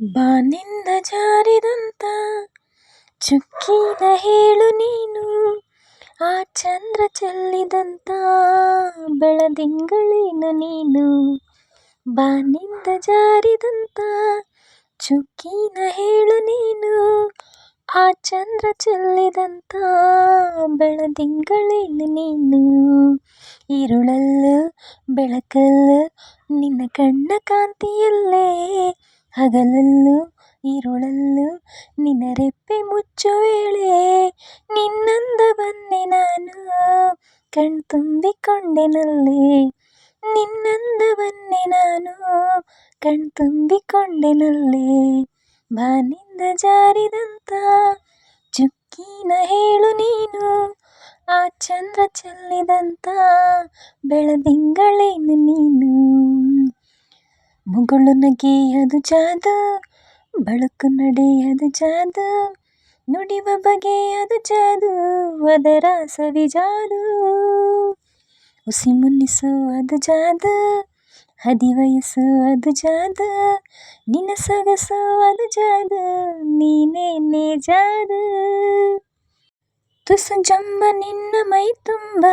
ಬಾನಿಂದ ಜಾರಿದಂತ ಚುಕ್ಕಿನ ಹೇಳು ನೀನು ಆ ಚಂದ್ರ ಚೆಲ್ಲಿದಂತ ಬೆಳದಿಂಗಳೇನು ನೀನು ಬಾನಿಂದ ಜಾರಿದಂತ ಚುಕ್ಕಿನ ಹೇಳು ನೀನು ಆ ಚಂದ್ರ ಚೆಲ್ಲಿದಂತ ಬೆಳದಿಂಗಳೇನು ನೀನು ഇരുളല്ല് ಬೆಳಕಲ್ಲು ನಿನ್ನ ಕಣ್ಣ ಕಾಂತಿಯಲ್ಲೇ ಹಗಲಲ್ಲೂ ഇരുಳಲ್ಲೂ ನಿನ್ನ ರೆಪ್ಪೆ ಮುಚ್ಚೋ ವೇಳೆ ನಿನ್ನಂದವನ್ನೇ ನಾನು. ನಿನ್ನಂದ ನಿನ್ನಂದವನ್ನೇ ನಾನು. ಕಣ್ತುಂಬಿಕೊಂಡೆನಲ್ಲೇ ಬಾನಿಂದ ಜಾರಿದಂತ ಚುಕ್ಕಿನ ಹೇಳು ನೀನು. ಆ ಚಂದ್ರ ಚೆಲ್ಲಿದಂತ ಬೆಳದಿಂಗಳೇನು ಮುಗುಳು ನಗೆಯದು ಜಾದು, ಬಳಕು ನಡೆಯದು ಜಾದು, ನುಡಿವ ಬಗೆಯದು ಜಾದು ಅದರ ಸವಿ ಜಾದು. ಉಸಿ ಮುನ್ನಿಸು ಅದು ಜಾದು ಹದಿವಯಸ್ಸು ಅದು ಜಾದು, ನಿನ್ನ ಸೊಗಸು ಅದು ಜಾದು, ನೀನೇನೆ ಜಾದು. ತುಸು ಜಂಬ ನಿನ್ನ ಮೈ ತುಂಬ,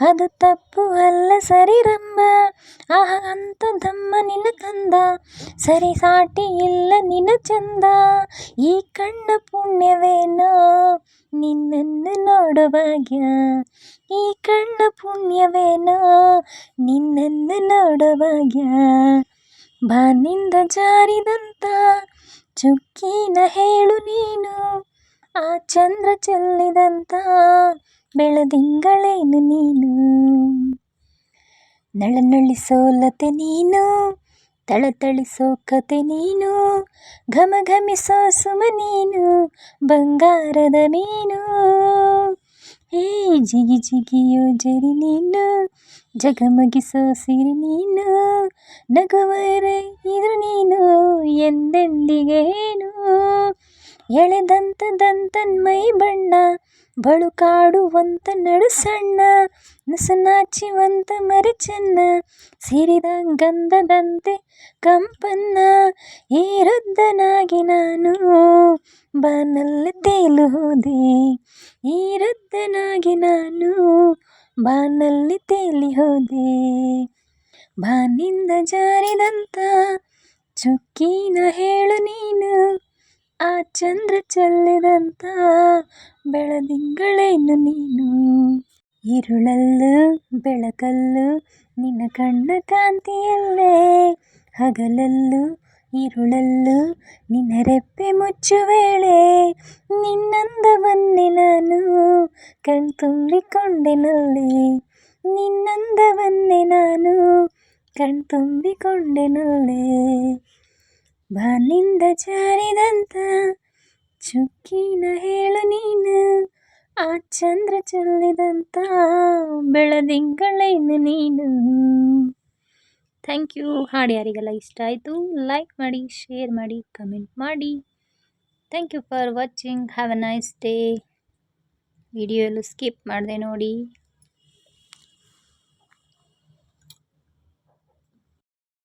ಅದು ತಪ್ಪು ಅಲ್ಲ ಸರಿರಂಬ ಆಹ ದಮ್ಮ ನಿನ್ನ ಕಂದ, ಸರಿ ಸಾಟಿ ಇಲ್ಲ ನಿನ್ನ ಚಂದ. ಈ ಕಣ್ಣ ಪುಣ್ಯವೇನೋ, ನಿನ್ನನ್ನು ನೋಡೋ ಭಾಗ್ಯ. ಈ ಕಣ್ಣ ಪುಣ್ಯವೇನೋ, ನಿನ್ನನ್ನು ನೋಡೋ ಭಾಗ್ಯ. ಬಾನಿಂದ ಜಾರಿದಂತ, ಚುಕ್ಕಿನ ಹೇಳು ನೀನು. ಆ ಚಂದ್ರ ಚೆಲ್ಲಿದಂತ ಬೆಳದಿಂಗಳೇನು ನೀನು. ನಳನಳಿಸೋಲತೆ ನೀನು, ತಳತಳಿಸೋ ಕತೆ ನೀನು ಘಮ ಘಮಿಸೋ ಸುಮ ನೀನು, ಬಂಗಾರದ ಮೀನು. ಹೇ ಜಿಗಿ ಜಿಗಿಯೋ ಜರಿ ನೀನು, ಜಗಮಗಿಸೋ ಸಿರಿ ನೀನು, ನಗುವರೆ ಇರು ನೀನು ಎಂದೆಂದಿಗೆ ಎಳೆದಂತ ದಂತನ್ಮೈ ಬಣ್ಣ, ಬಳುಕಾಡುವಂತ ನಡು ಸಣ್ಣ ಮರಿ ಚೆನ್ನ ಸಿರಿದ ಗಂಧದಂತೆ ಕಂಪನ್ನ ಈ ವೃದ್ಧನಾಗಿ ನಾನು ಬಾನಲ್ಲಿ ಈ ವೃದ್ಧನಾಗಿ ನಾನು ಬಾನಲ್ಲಿ ತೇಲಿ ಹೋದೆ ಬಾನಿಂದ ಜಾರಿದಂತ ಚುಕ್ಕಿನ ಹೇಳು ನೀನು ಆ ಚಂದ್ರ ಚೆಲ್ಲಿದಂತ ಬೆಳದಿಂಗಳೇನು ನೀನು. ഇരുളല്ലു ಬೆಳಕಲ್ಲು, ನಿನ್ನ ಕಣ್ಣ ಕಾಂತಿಯಲ್ಲೇ. ಹಗಲಲ್ಲೂ ഇരുളಲ್ಲೂ ನಿನ್ನ ರೆಪ್ಪೆ ಮುಚ್ಚುವೇಳೆ ನಿನ್ನಂದವನ್ನೇ ನಾನು ಕಣ್ತುಂಬಿಕೊಂಡೆನಲ್ಲಿ ನಿನ್ನಂದವನ್ನೇ ನಾನು ಕಣ್ತುಂಬಿಕೊಂಡೆನಲ್ಲೇ ಬಾನಿಂದ ಚಾರಿದಂತ ಚುಕ್ಕಿನ ಹೇಳು ನೀನು, ಆ ಚಂದ್ರ ಚೆಲ್ಲಿದಂತ ಬೆಳದಿಂಗಳೇನು ನೀನು? Thank you. ಹಾಡು ಯಾರಿಗೆಲ್ಲ ಇಷ್ಟ ಆಯಿತು, ಲೈಕ್ ಮಾಡಿ, ಶೇರ್ ಮಾಡಿ, ಕಮೆಂಟ್ ಮಾಡಿ. Thank you for watching. Have a nice day. Video ಎಲ್ಲೂ ಸ್ಕಿಪ್ ಮಾಡಿದೆ ನೋಡಿ.